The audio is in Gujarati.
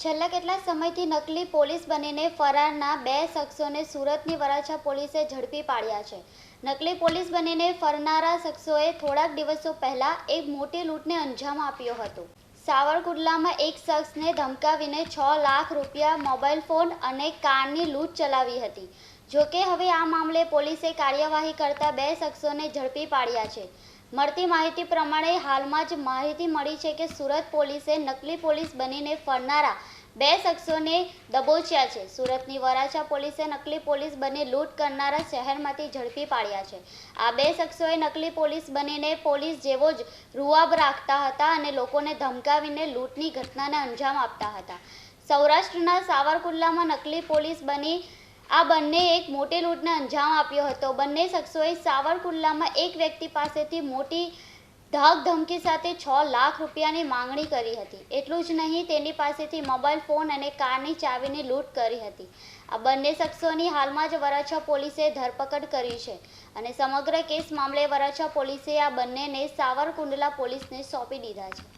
છેલ્લા કેટલા સમયથી નકલી પોલીસ બનીને ફરારના બે શખ્સોને સુરતની વરાછા પોલીસે ઝડપી પાડ્યા છે. નકલી પોલીસ બનીને ફરનારા શખ્સોએ થોડાક દિવસો પહેલા એક મોટી લૂંટને અંજામ આપ્યો હતો. સાવરકુંડલામાં એક શખ્સને ધમકાવીને છ લાખ રૂપિયા મોબાઈલ ફોન અને કારની લૂંટ ચલાવી હતી. જોકે હવે આ મામલે પોલીસે કાર્યવાહી કરતા બે શખ્સોને ઝડપી પાડ્યા છે. મળતી માહિતી પ્રમાણે હાલમાં જ માહિતી મળી છે કે સુરત પોલીસે નકલી પોલીસ બનીને ફરનારા બે શખ્સોને દબોચ્યા છે. સુરતની વરાછા પોલીસે નકલી પોલીસ બની લૂંટ કરનારા શહેરમાંથી ઝડપી પાડ્યા છે. આ બે શખ્સોએ નકલી પોલીસ બનીને પોલીસ જેવો જ રૂઆબ રાખતા હતા અને લોકોને ધમકાવીને લૂંટની ઘટનાને અંજામ આપતા હતા. સૌરાષ્ટ્રના સાવરકુંડલામાં નકલી પોલીસ બની આ બંને એક મોટી લૂંટને અંજામ આપ્યો હતો. બંને શખ્સોએ સાવરકુંડલામાં એક વ્યક્તિ પાસેથી મોટી ધાક ધમકી સાથે છ લાખ રૂપિયાની માંગણી કરી હતી. એટલું જ નહીં, તેની પાસેથી મોબાઈલ ફોન અને કારની ચાવીની લૂંટ કરી હતી. આ બંને શખ્સોની હાલમાં જ વરાછા પોલીસે ધરપકડ કરી છે અને સમગ્ર કેસ મામલે વરાછા પોલીસે આ બંનેને સાવરકુંડલા પોલીસને સોંપી દીધા છે.